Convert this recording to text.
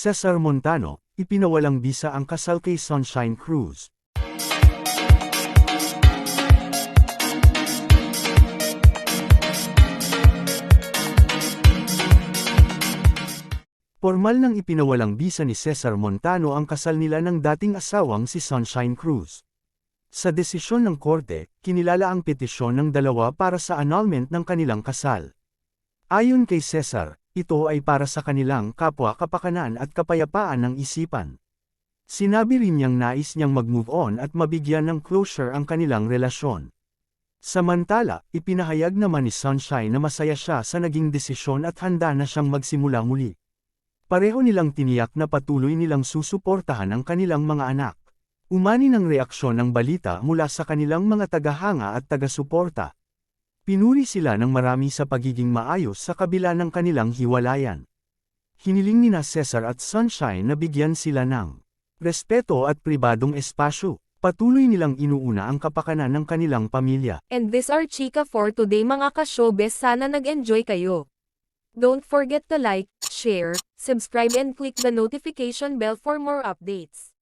Cesar Montano, ipinawalang bisa ang kasal kay Sunshine Cruz. Formal nang ipinawalang bisa ni Cesar Montano ang kasal nila ng dating asawang si Sunshine Cruz. Sa desisyon ng korte, kinilala ang petisyon ng dalawa para sa annulment ng kanilang kasal. Ayon kay Cesar, ito ay para sa kanilang kapwa kapakanan at kapayapaan ng isipan. Sinabi rin niyang nais niyang mag-move on at mabigyan ng closure ang kanilang relasyon. Samantala, ipinahayag naman ni Sunshine na masaya siya sa naging desisyon at handa na siyang magsimula muli. Pareho nilang tiniyak na patuloy nilang susuportahan ang kanilang mga anak. Umani ng reaksyon ng balita mula sa kanilang mga tagahanga at taga-suporta. Pinuri sila ng marami sa pagiging maayos sa kabila ng kanilang hiwalayan. Hiniling ni na Cesar at Sunshine na bigyan sila ng respeto at pribadong espasyo. Patuloy nilang inuuna ang kapakanan ng kanilang pamilya. And this are Chika for today mga ka-showbiz sana nag-enjoy kayo. Don't forget to like, share, subscribe and click the notification bell for more updates.